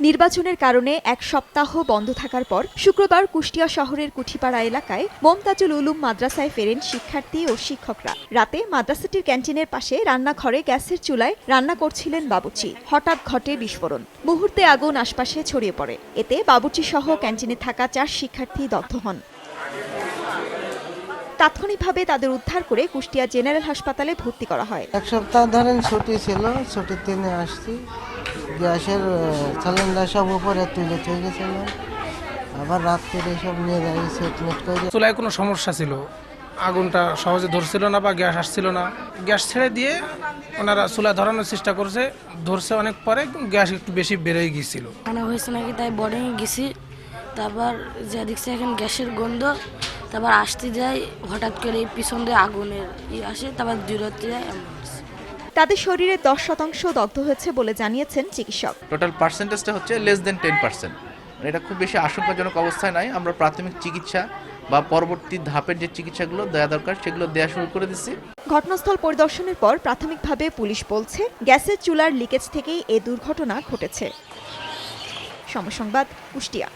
নির্বাচনের কারণে এক সপ্তাহ বন্ধ থাকার পর শুক্রবার কুষ্টিয়া শহরের কুঠিপাড়া এলাকায় মমতাজুল উলুম মাদ্রাসায় ফেরেন শিক্ষার্থী ও শিক্ষকরা। রাতে মাদ্রাসাটির ক্যান্টিনের পাশে রান্নাঘরে গ্যাসের চুলায় রান্না করছিলেন বাবুচি হঠাৎ ঘটে বিস্ফোরণ। মুহূর্তে আগুন আশপাশে ছড়িয়ে পড়ে। এতে বাবুচি সহ ক্যান্টিনে থাকা চার শিক্ষার্থী দগ্ধ হন। তাৎক্ষণিকভাবে তাদের উদ্ধার করে কুষ্টিয়া জেনারেল হাসপাতালে ভর্তি করা হয়। এক সপ্তাহ ধরেন ছুটি ছিল, ছুটির দিনে আসছি। গ্যাসের সিলিন্ডার সব উপরে তুলে থয়ে গেছিল। আবার রাত্রে সব নিয়ে সেটমেট করে চুলায় কোনো সমস্যা ছিল? আগুনটা সহজে ধরছিল না বা গ্যাস আসছিল না? গ্যাস ছেড়ে দিয়ে ওনারা চুলা ধরানোর চেষ্টা করছে ধরছে অনেক পরে গ্যাস একটু বেশি বেড়ে গিয়েছিল। মনে হয়েছে নাকি তাই বোর্ডিংয়ে গেছি তারপর যা দেখছি এখন গ্যাসের গন্ধ তারপর আসতে যায় হঠাৎ করে পিছন দিয়ে আগুনের ই আসে তারপর দূরত্বে যায় অ্যাম্বুলেন্স তাদের শরীরে দশ শতাংশ দগ্ধ হয়েছে বলে জানিয়েছেন চিকিৎসক। টোটাল পার্সেন্টেজটা হচ্ছে লেস দেন টেন পার্সেন্ট এটা খুব বেশি আশঙ্কাজনক অবস্থায় নাই আমরা প্রাথমিক চিকিৎসা বা পরবর্তী ধাপের যে চিকিৎসাগুলো দেওয়া দরকার সেগুলো দেওয়া শুরু করে দিচ্ছি। ঘটনাস্থল পরিদর্শনের পর প্রাথমিকভাবে পুলিশ বলছে গ্যাসের চুলার লিকেজ থেকেই এ দুর্ঘটনা ঘটেছে। সমসংবাদ কুষ্টিয়া।